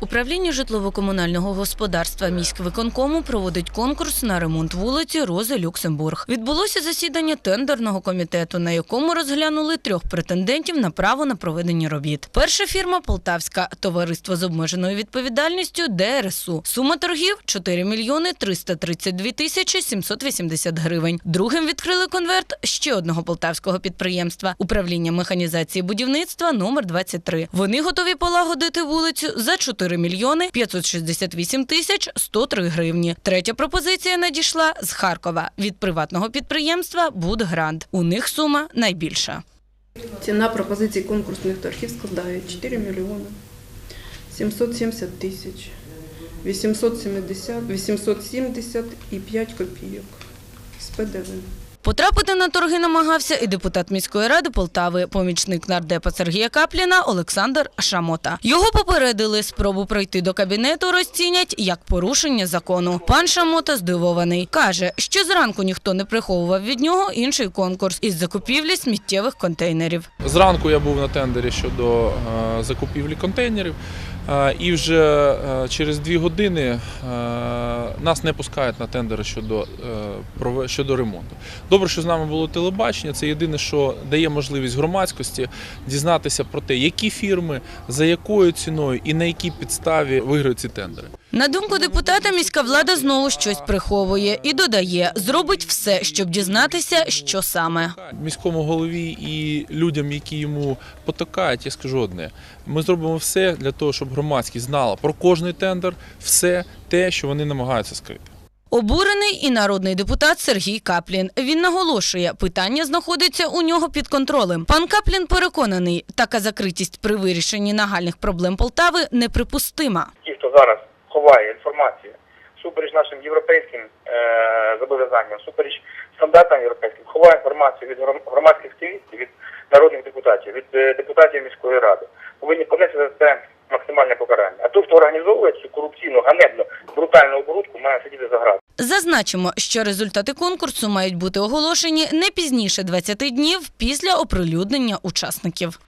Управління житлово-комунального господарства міськвиконкому проводить конкурс на ремонт вулиці Рози Люксембург. Відбулося засідання тендерного комітету, на якому розглянули трьох претендентів на право на проведення робіт. Перша фірма Полтавська товариство з обмеженою відповідальністю ДРСУ. Сума торгів 4 мільйони 332 тисячі 780 гривень. Другим відкрили конверт ще одного полтавського підприємства управління механізації будівництва номер 23. Вони готові полагодити вулицю за 4 мільйони 568 тисяч 103 гривні. Третя пропозиція надійшла з Харкова від приватного підприємства Будгранд. У них сума найбільша. Ціна пропозицій конкурсних торгів складає 4 мільйони 770 тисяч 870, 870 і 5 копійок з ПДВ. Потрапити на торги намагався і депутат міської ради Полтави, помічник нардепа Сергія Капліна Олександр Шамота. Його попередили, спробу пройти до кабінету розцінять як порушення закону. Пан Шамота здивований. Каже, що зранку ніхто не приховував від нього інший конкурс із закупівлі сміттєвих контейнерів. Зранку я був на тендері щодо е, закупівлі контейнерів, і вже е, через дві години е, нас не пускають на тендери щодо, е, щодо ремонту. Добре, що з нами було телебачення. Це єдине, що дає можливість громадськості дізнатися про те, які фірми, за якою ціною і на якій підставі виграють ці тендери. На думку депутата, міська влада знову щось приховує і додає, зробить все, щоб дізнатися, що саме. Міському голові і людям, які йому потокають, я скажу одне: ми зробимо все для того, щоб громадськість знала про кожний тендер, все те, що вони намагаються скрити. Обурений і народний депутат Сергій Каплін. Він наголошує, питання знаходиться у нього під контролем. Пан Каплін переконаний, така закритість при вирішенні нагальних проблем Полтави неприпустима. ті, хто зараз ховає інформацію супереч нашим європейським е, зобов'язанням, супереч стандартам європейським, ховає інформацію від гром- громадських активістів, від народних депутатів, від е, депутатів міської ради, повинні понести за це максимальне покарання. А той, хто організовує цю корупційну, ганебну, брутальну оборудку, має сидіти за грати. Зазначимо, що результати конкурсу мають бути оголошені не пізніше 20 днів після оприлюднення учасників.